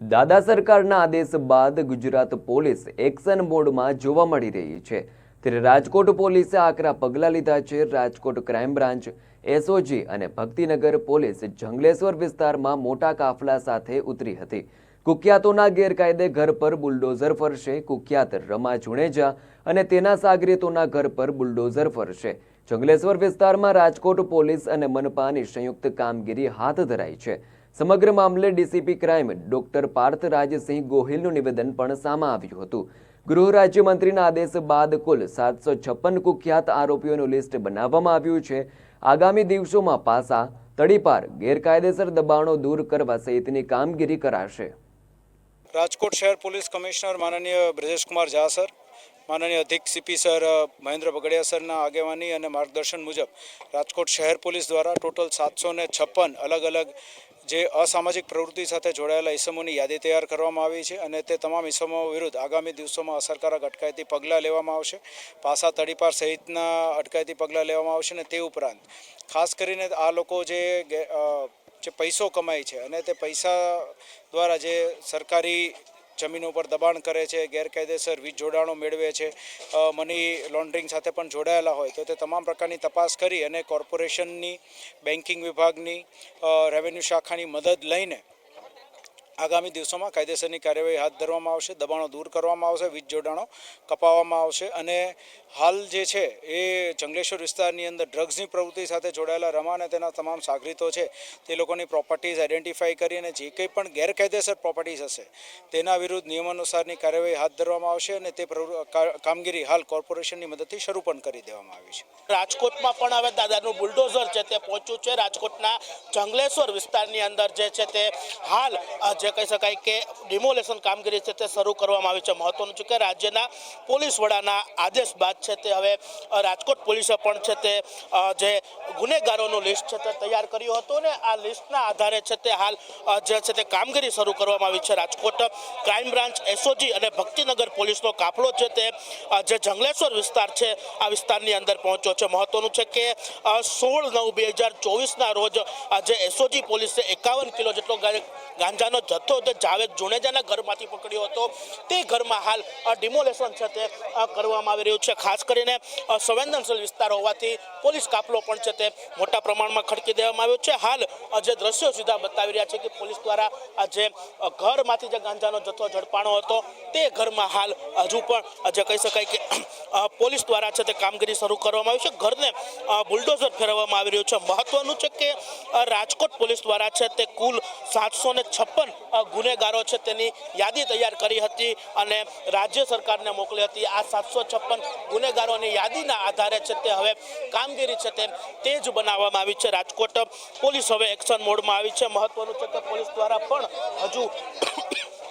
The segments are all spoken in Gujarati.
દાદા સરકારના આદેશ બાદ ગુજરાત પોલીસ એક્શન મોડમાં જોવા મળી રહી છે. ત્યારે રાજકોટ પોલીસે આકરા પગલાં લીધા છે. રાજકોટ ક્રાઇમ બ્રાન્ચ, એસઓજી અને ભક્તિનગર પોલીસ જંગલેશ્વર વિસ્તારમાં મોટા કાફલા સાથે ઉતરી હતી. કુખ્યાતોના ગેરકાયદે ઘર પર બુલડોઝર ફરશે. કુખ્યાત રમા જુણેજા અને તેના સાગરીતોના ઘર પર બુલડોઝર ફરશે. જંગલેશ્વર વિસ્તારમાં રાજકોટ પોલીસ અને મનપાની સંયુક્ત કામગીરી હાથ ધરાઈ છે. સમગ્ર મામલે DCP crime doctor Parth Rajsinh ગોહિલનું નિવેદન પણ સામે આવ્યું હતું. ગૃહ રાજ્યમંત્રીના આદેશ બાદ કુલ સાતસો છપ્પન કુખ્યાત આરોપીઓનું લિસ્ટ બનાવવામાં આવ્યું છે. આગામી દિવસોમાં પાસા, તડીપાર, ગેરકાયદેસર દબાણો દૂર કરવા સહિતની કામગીરી કરાશે. રાજકોટ શહેર પોલીસ કમિશનર માનનીય બ્રજેશકુમાર ઝા સર, માનનીય અધિક સીપી સર મહેન્દ્ર બગડિયા સરના આગેવાની અને માર્ગદર્શન મુજબ રાજકોટ શહેર પોલીસ દ્વારા ટોટલ સાતસો ને છપ્પન અલગ અલગ જે અસામાજિક પ્રવૃત્તિ સાથે જોડાયેલા ઇસમોની યાદી તૈયાર કરવામાં આવી છે અને તે તમામ ઇસમો વિરુદ્ધ આગામી દિવસોમાં અસરકારક અટકાયતી પગલાં લેવામાં આવશે. પાસા તડીપાર સહિતના અટકાયતી પગલાં લેવામાં આવશે અને તે ઉપરાંત ખાસ કરીને આ લોકો જે જે પૈસો કમાય છે અને તે પૈસા દ્વારા જે સરકારી જમીનો પર દબાણ કરે છે, ગેરકાયદેસર વીજ જોડાણો મેળવે છે મની લોન્ડરિંગ સાથે પણ જોડાયેલા હોય, તો તે તમામ પ્રકારની તપાસ કરી અને કોર્પોરેશનની, બેન્કિંગ વિભાગની રેવન્યુ શાખાની મદદ લઈને આગામી દિવસોમાં કાયદેસરની કાર્યવાહી હાથ ધરવામાં આવશે દબાણો દૂર કરવામાં આવશે વીજ જોડાણો કપાવવામાં આવશે અને હાલ જે છે એ જંગલેશ્વર વિસ્તારની અંદર ડ્રગ્સની પ્રવૃત્તિ સાથે જોડાયેલા રમા અને તેના તમામ સાગરીતો છે તે લોકોની પ્રોપર્ટીઝ આઈડેન્ટિફાઈ કરી અને જે કંઈ પણ ગેરકાયદેસર પ્રોપર્ટીઝ હશે તેના વિરુદ્ધ નિયમાનુસારની કાર્યવાહી હાથ ધરવામાં આવશે અને તે કામગીરી હાલ કોર્પોરેશનની મદદથી શરૂ પણ કરી દેવામાં આવી છે. રાજકોટમાં પણ હવે દાદાનું બુલડોઝર છે તે પહોંચ્યું છે. રાજકોટના જંગલેશ્વર વિસ્તારની અંદર જે છે તે હાલ અ, જે કહી શકાય કે ડિમોલેશન કામગીરી છે તે શરૂ કરવામાં આવી છે. મહત્વનું છે કે રાજ્યના પોલીસ વડાના આદેશ બાદ છે તે હવે રાજકોટ પોલીસે પણ છે તે જે ગુનેગારોનું લિસ્ટ છે તે તૈયાર કર્યું હતું ને આ લિસ્ટના આધારે છે તે હાલ જે છે તે કામગીરી શરૂ કરવામાં આવી છે. રાજકોટ ક્રાઇમ બ્રાન્ચ એસઓજી અને ભક્તિનગર પોલીસનો કાફલો છે તે જે જંગલેશ્વર વિસ્તાર છે, આ વિસ્તારની અંદર પહોંચ્યો છે. મહત્વનું છે કે સોળ નવ બે હજાર ચોવીસના રોજ જે એસઓજી પોલીસે એકાવન કિલો જેટલો ગાંજાનો જથ્થો તે જાવેદ જુનેજાના ઘરમાંથી પકડ્યો હતો. તે ઘરમાં હાલ ડિમોલેશન છે તે કરવામાં આવી રહ્યું છે. ખાસ કરીને સંવેદનશીલ વિસ્તાર હોવાથી પોલીસ કાફલો પણ છે તે મોટા પ્રમાણમાં ખડકી દેવામાં આવ્યો છે. હાલ જે દ્રશ્યો સીધા બતાવી રહ્યા છે કે પોલીસ દ્વારા જે ઘરમાંથી જે ગાંજાનો જથ્થો, ઝડપાણો હતો, તે ઘરમાં હાલ હજુ પણ જે કહી શકાય કે પોલીસ દ્વારા છે તે કામગીરી શરૂ કરવામાં આવી છે. ઘરને બુલડોઝર ફેરવવામાં આવી રહ્યું છે. મહત્વનું છે કે રાજકોટ પોલીસ દ્વારા છે તે કુલ સાતસો છપ્પન ગુનેગારો છે તેની યાદી તૈયાર કરી હતી અને રાજ્ય સરકારને મોકલી હતી. આ સાતસો છપ્પન ગુનેગારોની યાદીના આધારે છે તે હવે કામગીરી છે તે તેજ બનાવવામાં આવી છે. રાજકોટ પોલીસ હવે એક્શન મોડમાં આવી છે. મહત્વનું છે કે પોલીસ દ્વારા પણ હજુ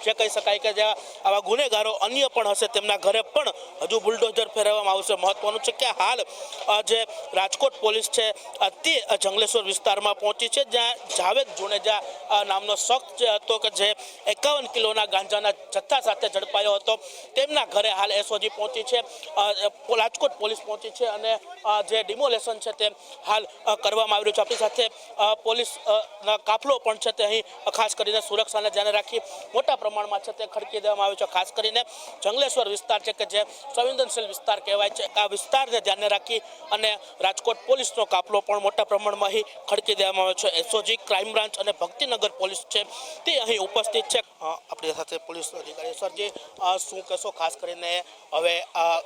જે કહી શકાય કે જે આવા ગુનેગારો અન્ય પણ હશે, તેમના ઘરે પણ હજુ બુલડોઝર ફેરવવામાં આવશે. મહત્વનું છે કે હાલ જે રાજકોટ પોલીસ છે તે જંગલેશ્વર વિસ્તારમાં પહોંચી છે, જ્યાં જાવેદ જુનેજા નામનો શખ્સ જે હતો કે જે એકાવન કિલોના ગાંજાના જથ્થા સાથે ઝડપાયો હતો, તેમના ઘરે હાલ એસઓજી પહોંચી છે રાજકોટ પોલીસ પહોંચી છે અને જે ડિમોલેશન છે તે હાલ કરવામાં આવી રહ્યું છે. આપણી સાથે પોલીસ કાફલો પણ છે તે અહીં ખાસ કરીને સુરક્ષાને ધ્યાને રાખી મોટા પ્રમાણમાં છે તે ખડકી દેવામાં આવ્યું છે. ખાસ કરીને જંગલેશ્વર વિસ્તાર છે કે જે સંવેદનશીલ વિસ્તાર કહેવાય છે. આ વિસ્તારને ધ્યાને રાખી અને રાજકોટ પોલીસનો કાફલો પણ મોટા પ્રમાણમાં અહીં ખડકી દેવામાં આવ્યો છે. એસઓજી ક્રાઇમ બ્રાન્ચ અને ભક્તિનગર પોલીસ છે તે અહીં ઉપસ્થિત છે. આપણી સાથે પોલીસ અધિકારી સરજી શું કહેશો? ખાસ કરીને હવે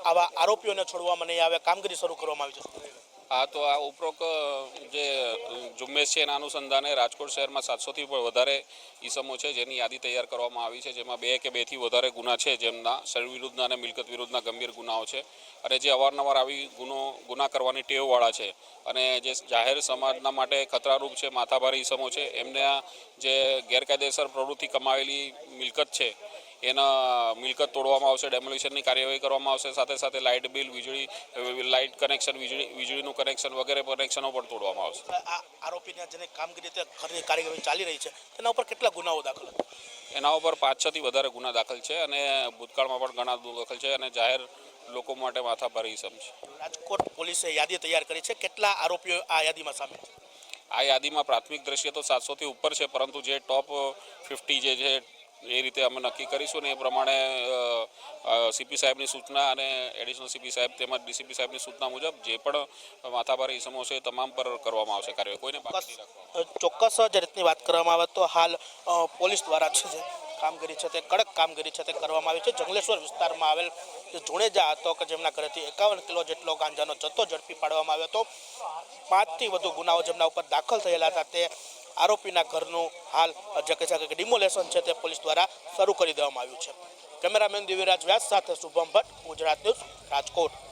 આવા આરોપીઓને છોડવામાં નહીં આવે, કામગીરી શરૂ કરવામાં આવી છે. હા, તો આ ઉપરોક્ત જે ઝુંબેશ છે એના અનુસંધાને રાજકોટ શહેરમાં સાતસોથી પણ વધારે ઈસમો છે જેની યાદી તૈયાર કરવામાં આવી છે, જેમાં બે કે બેથી વધારે ગુના છે, જેમના શરીર વિરુદ્ધના અને મિલકત વિરુદ્ધના ગંભીર ગુનાઓ છે. અને જે અવારનવાર આવી ગુનો, ગુના કરવાની ટેવવાળા છે. અને જે જાહેર સમાજના માટે ખતરારૂપ છે, માથાભારી ઈસમો છે, એમને જે ગેરકાયદેસર પ્રવૃત્તિ કમાવેલી મિલકત છે એના મિલકત તોડવામાં આવશે ડેમોલિશનની કાર્યવાહી કરવામાં આવશે સાથે સાથે લાઇટ બિલ વીજળી લાઇટ કનેક્શન વીજળી વીજળીનું કનેક્શન વગેરે કનેક્શનો પણ તોડવામાં આવશે. આરોપીને જેની કામગીરી ઘરની કાર્યવાહી ચાલી રહી છે તેના ઉપર કેટલા ગુનાઓ દાખલ એના ઉપર પાંચ છથી વધારે ગુના દાખલ છે અને ભૂતકાળમાં પણ ઘણા દાખલ છે અને જાહેર લોકો માટે માથાભારી ઇસમ છે. રાજકોટ પોલીસે યાદી તૈયાર કરી છે કેટલા આરોપીઓ આ યાદીમાં સામેલ છે? આ યાદીમાં પ્રાથમિક દ્રશ્ય તો સાતસોથી ઉપર છે પરંતુ જે ટોપ ફિફ્ટી જે છે એ રીતે અમે નક્કી કરીશું ને એ પ્રમાણે સીપી સાહેબની સૂચના અને એડિશનલ સીપી સાહેબ તેમજ ડીસીપી સાહેબની સૂચના મુજબ જે પણ માથાભારી ઇસમો છે તમામ પર કરવામાં આવશે કાર્યવાહી. કોઈને બાકી ચોક્કસ જે રીતની વાત કરવામાં આવે તો હાલ પોલીસ દ્વારા છે કામગીરી છે તે કડક કામગીરી છે તે કરવામાં આવી છે. જંગલેશ્વર વિસ્તારમાં આવેલ જે જુણેજા હતો કે જેમના ઘરેથી એકાવન કિલો જેટલો ગાંજાનો જથ્થો ઝડપી પાડવામાં આવ્યો હતો. પાંચથી વધુ ગુનાઓ જેમના ઉપર દાખલ થયેલા હતા તે આરોપીના ઘરનું હાલ જે કહે છે કે ડિમોલેશન છે તે પોલીસ દ્વારા શરૂ કરી દેવામાં આવ્યું છે. કેમેરામેન દિવ્યરાજ વ્યાસ સાથે શુભમ ભટ્ટ, ગુજરાત ન્યૂઝ, રાજકોટ.